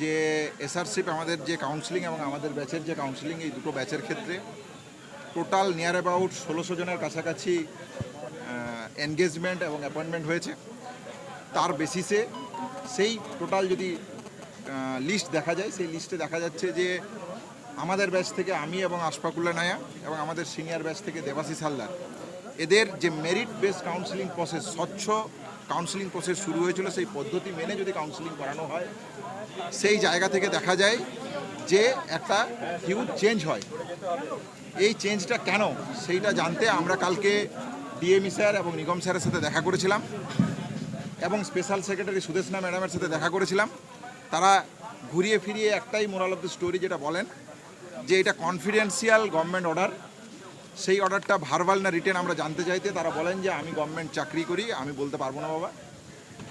যে এসআরসিপ আমাদের যে কাউন্সিলিং এবং আমাদের ব্যাচের যে কাউন্সিলিং এই দুটো ব্যাচের ক্ষেত্রে টোটাল নিয়ার অ্যাবাউট ষোলোশো জনের কাছাকাছি এনগেজমেন্ট এবং অ্যাপয়েন্টমেন্ট হয়েছে। তার বেসিসে সেই টোটাল যদি লিস্ট দেখা যায়, সেই লিস্টে দেখা যাচ্ছে যে আমাদের ব্যাচ থেকে আমি এবং আশফাকুল্লা নায়া এবং আমাদের সিনিয়র ব্যাচ থেকে দেবাশিস হালদার, এদের যে মেরিট বেস কাউন্সিলিং প্রসেস স্বচ্ছ কাউন্সিলিং প্রসেস শুরু হয়েছিল, সেই পদ্ধতি মেনে যদি কাউন্সিলিং করানো হয় সেই জায়গা থেকে দেখা যায় যে একটা হিউজ চেঞ্জ হয়। এই চেঞ্জটা কেন? সেইটা জানতে আমরা কালকে ডিএমই স্যার এবং নিগম স্যারের সাথে দেখা করেছিলাম এবং স্পেশাল সেক্রেটারি সুদেশনা ম্যাডামের সাথে দেখা করেছিলাম। তারা ঘুরিয়ে ফিরিয়ে একটাই মোরাল অফ দ্য স্টোরি যেটা বলেন, যে এটা কনফিডেন্সিয়াল গভর্নমেন্ট অর্ডার সেই অর্ডারটা ভারবাল না রিটেন আমরা জানতে চাইতে, তারা বলেন যে আমি গভর্নমেন্ট চাকরি করি, আমি বলতে পারব না বাবা।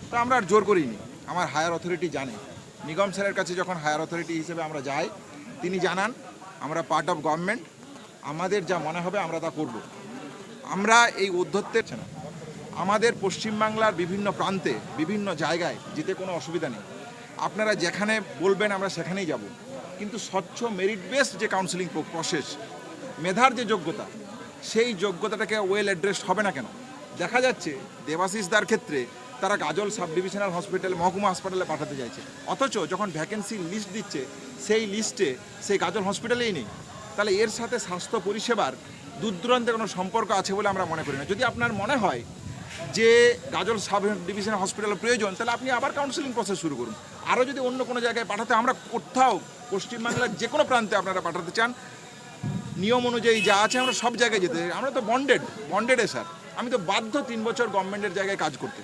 তা আমরা আর জোর করিনি, আমার হায়ার অথরিটি জানে। নিগম স্যারের কাছে যখন হায়ার অথরিটি হিসেবে আমরা যাই, তিনি জানান, আমরা পার্ট অফ গভর্নমেন্ট আমাদের যা মনে হবে আমরা তা করব। আমরা এই উদ্ধত্তের না আমাদের পশ্চিমবাংলার বিভিন্ন প্রান্তে, বিভিন্ন জায়গায় যেতে কোনো অসুবিধা নেই। আপনারা যেখানে বলবেন আমরা সেখানেই যাব। কিন্তু স্বচ্ছ মেরিট বেসড যে কাউন্সিলিং প্রসেস মেধার যে যোগ্যতা, সেই যোগ্যতাটাকে ওয়েল অ্যাড্রেসড হবে না কেন? দেখা যাচ্ছে দেবাশিস দার ক্ষেত্রে তারা গাজল সাব ডিভিশনাল হসপিটালে, মহকুমা হাসপাতালে পাঠাতে চাইছে। অথচ যখন ভ্যাকেন্সির লিস্ট দিচ্ছে, সেই লিস্টে সেই গাজল হসপিটালেই নেই। তাহলে এর সাথে স্বাস্থ্য পরিষেবার দূরদূরান্তে কোনো সম্পর্ক আছে বলে আমরা মনে করি না। যদি আপনার মনে হয় যে গাজল সাব ডিভিশন হসপিটালের প্রয়োজন, তাহলে আপনি আবার কাউন্সিলিং প্রসেস শুরু করুন। আরও যদি অন্য কোনো জায়গায় পাঠাতে আমরা কোথাও পশ্চিমবাংলার যে কোনো প্রান্তে আপনারা পাঠাতে চান, নিয়ম অনুযায়ী যা আছে আমরা সব জায়গায় যেতে। আমরা তো বন্ডেড বন্ডেডে স্যার আমি তো বাধ্য তিন বছর গভর্নমেন্টের জায়গায় কাজ করতে।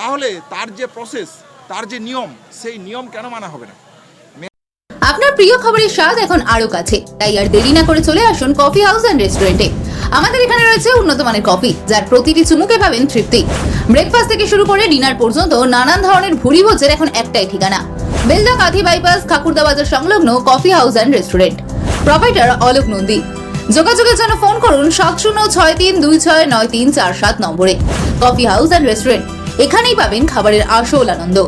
তাহলে তার যে প্রসেস তার যে নিয়ম, সেই নিয়ম কেন মানা হবে না? আপনার প্রিয় খাবারের স্বাদ এখন আরও কাছে। তাই আর দেরি না করে চলে আসুন কফি হাউস অ্যান্ড রেস্টুরেন্টে আমাদের এখানে রয়েছে উন্নত মানের কফি যার প্রতিটি চুমুকে পাবেন তৃপ্তি। ব্রেকফাস্ট থেকে শুরু করে ডিনার পর্যন্ত নানান ধরনের ভুরি ভোজের এখন একটাই ঠিকানা। বেলদা কাঁথি বাইপাস খাকুরদা বাজার সংলগ্ন coffee house and restaurant provider Alok Nandi. যোগাযোগের জন্য ফোন করুন সাত শূন্য ছয় তিন দুই ছয় নয় তিন চার সাত নম্বরে। কফি হাউস অ্যান্ড রেস্টুরেন্ট এখানেই পাবেন খাবারের আসল আনন্দ।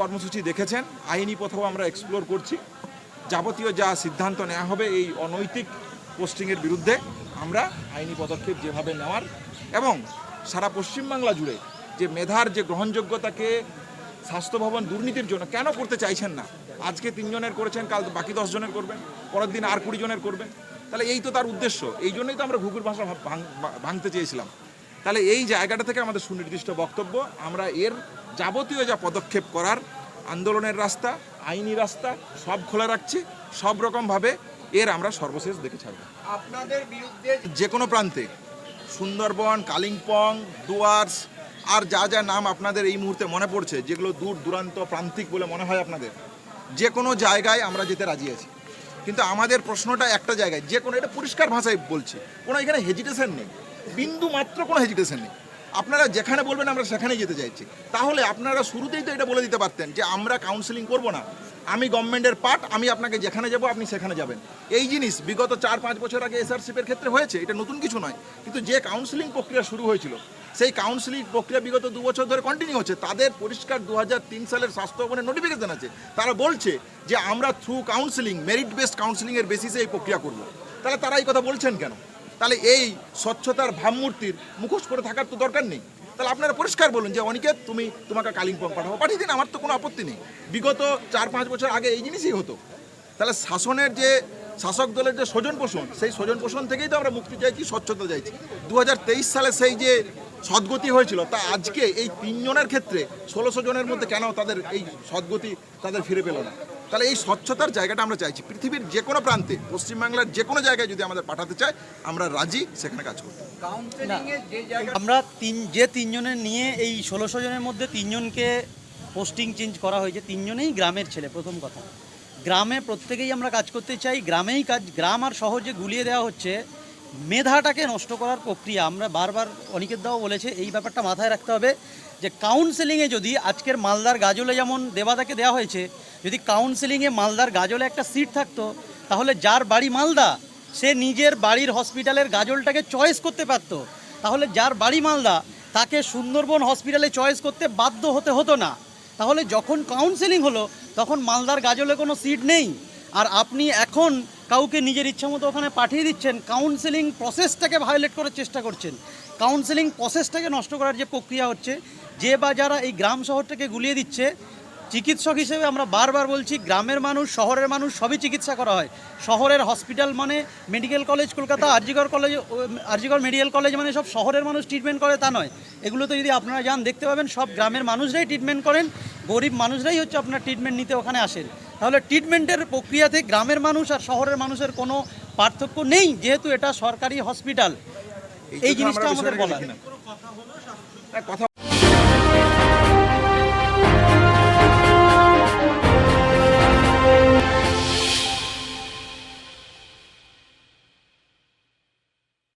কর্মসূচি দেখেছেন, আইনি পথেও আমরা এক্সপ্লোর করছি। যাবতীয় যা সিদ্ধান্ত নেওয়া হবে এই অনৈতিক পোস্টিংয়ের বিরুদ্ধে আমরা আইনি পদক্ষেপ যেভাবে নেওয়ার এবং সারা পশ্চিমবাংলা জুড়ে যে মেধার, যে গ্রহণযোগ্যতাকে স্বাস্থ্য ভবন দুর্নীতির জন্য কেন করতে চাইছেন না? আজকে তিনজনের করেছেন, কাল বাকি দশ জনের করবেন, পরের দিন আর কুড়ি জনের করবেন। তাহলে এই তো তার উদ্দেশ্য, এই জন্যই তো আমরা ঘুঘুর ভাষা ভাঙতে চেয়েছিলাম। তাহলে এই জায়গাটা থেকে আমাদের সুনির্দিষ্ট বক্তব্য। আমরা এর যাবতীয় যা পদক্ষেপ করার আন্দোলনের রাস্তা আইনি রাস্তা সব খোলা রাখছি। সব রকমভাবে এর আমরা সর্বশেষ দেখে ছাড়ব। আপনাদের বিরুদ্ধে যে কোনো প্রান্তে সুন্দরবন কালিম্পং ডুয়ার্স আর যা যা নাম আপনাদের এই মুহূর্তে মনে পড়ছে যেগুলো দূর দূরান্ত প্রান্তিক বলে মনে হয় আপনাদের যে কোনো জায়গায় আমরা যেতে রাজি আছি। কিন্তু আমাদের প্রশ্নটা একটা জায়গায় যে কোনো এটা পরিষ্কার ভাষায় বলছি কোনো এখানে হেজিটেশন নেই। বিন্দু মাত্র কোনো হেজিটেশন নেই। আপনারা যেখানে বলবেন আমরা সেখানেই যেতে চাইছি। তাহলে আপনারা শুরুতেই তো এটা বলে দিতে পারতেন যে আমরা কাউন্সিলিং করব না। আমি গভর্নমেন্টের পার্ট আমি আপনাকে যেখানে যাব, আপনি সেখানে যাবেন। এই জিনিস বিগত চার, পাঁচ বছর আগে এসআরসিপের ক্ষেত্রে হয়েছে, এটা নতুন কিছু নয়। কিন্তু যে কাউন্সিলিং প্রক্রিয়া শুরু হয়েছিল, সেই কাউন্সিলিং প্রক্রিয়া বিগত দু বছর ধরে কন্টিনিউ হচ্ছে। তাদের পরিষ্কার দু হাজার তিন সালের স্বাস্থ্য ভবনের নোটিফিকেশন আছে। তারা বলছে যে আমরা থ্রু কাউন্সিলিং মেরিট বেসড কাউন্সিলিংয়ের বেসিসে এই প্রক্রিয়া করব। তাহলে তারা এই কথা বলছেন কেন? তাহলে এই স্বচ্ছতার ভাবমূর্তির মুখোশ করে থাকার তো দরকার নেই। তাহলে আপনারা পরিষ্কার বলুন যে, অনিকেত, তুমি তোমাকে কালিম্পং পাঠাবো পাঠিয়ে দিন, আমার তো কোনো আপত্তি নেই। বিগত চার পাঁচ বছর আগে এই জিনিসই হতো। তাহলে শাসনের যে, শাসক দলের যে স্বজন পোষণ, সেই স্বজন পোষণ থেকেই তো আমরা মুক্তি চাইছি, স্বচ্ছতা চাইছি। দু হাজার তেইশ সালে সেই যে সদ্গতি হয়েছিল, তা আজকে এই তিনজনের ক্ষেত্রে ষোলোশো জনের মধ্যে কেন তাদের এই সদ্গতি তাদের ফিরে পেল না? তাহলে এই স্বচ্ছতার জায়গাটা আমরা চাইছি। পৃথিবীর যে কোনো প্রান্তে পশ্চিমবাংলার যে কোনো জায়গায় যদি আমাদের পাঠাতে চায় আমরা রাজি সেখানে কাজ করতে। যে আমরা তিন যে তিনজনের নিয়ে এই ষোলোশো জনের মধ্যে তিনজনকে পোস্টিং চেঞ্জ করা হয়েছে তিনজনেই গ্রামের ছেলে প্রথম কথা। গ্রামে প্রত্যেকেই আমরা কাজ করতে চাই গ্রামেই কাজ গ্রাম আর শহরে গুলিয়ে দেওয়া হচ্ছে মেধাটাকে নষ্ট করার প্রক্রিয়া, আমরা বারবার অনিকেত দাও বলেছে, এই ব্যাপারটা মাথায় রাখতে হবে যে কাউন্সেলিংয়ে যদি আজকের মালদার গাজলে যেমন দেবাদাকে দেওয়া হয়েছে, যদি কাউন্সেলিংয়ে মালদার গাজলে একটা সিট থাকতো, তাহলে যার বাড়ি মালদা, সে নিজের বাড়ির হসপিটালের গাজলটাকে চয়েস করতে পারতো। তাহলে যার বাড়ি মালদা, তাকে সুন্দরবন হসপিটালে চয়েস করতে বাধ্য হতে হতো না। তাহলে যখন কাউন্সেলিং হলো, তখন মালদার গাজলে কোনো সিট নেই। আর আপনি এখন কাউকে নিজের ইচ্ছা মতো ওখানে পাঠিয়ে দিচ্ছেন কাউন্সেলিং প্রসেসটাকে ভায়োলেট করার চেষ্টা করছেন। কাউন্সেলিং প্রসেসটাকে নষ্ট করার যে প্রক্রিয়া হচ্ছে, যে বা যারা এই গ্রাম শহরটাকে গুলিয়ে দিচ্ছে, চিকিৎসক হিসেবে আমরা বারবার বলছি, গ্রামের মানুষ, শহরের মানুষ সবই চিকিৎসা করা হয়। শহরের হসপিটাল মানে medical college Kolkata RG Kar college RG Kar medical college মানে সব শহরের মানুষ ট্রিটমেন্ট করে তা নয়। এগুলোতে যদি আপনারা যান, দেখতে পাবেন সব গ্রামের মানুষরাই ট্রিটমেন্ট করেন। গরিব মানুষরাই হচ্ছে আপনার ট্রিটমেন্ট নিতে ওখানে আসেন তাহলে ট্রিটমেন্টের প্রক্রিয়াতে গ্রামের মানুষ আর শহরের মানুষের কোনো পার্থক্য নেই যেহেতু এটা সরকারি হসপিটাল এই জিনিসটা আমাদের বলা। না, কথা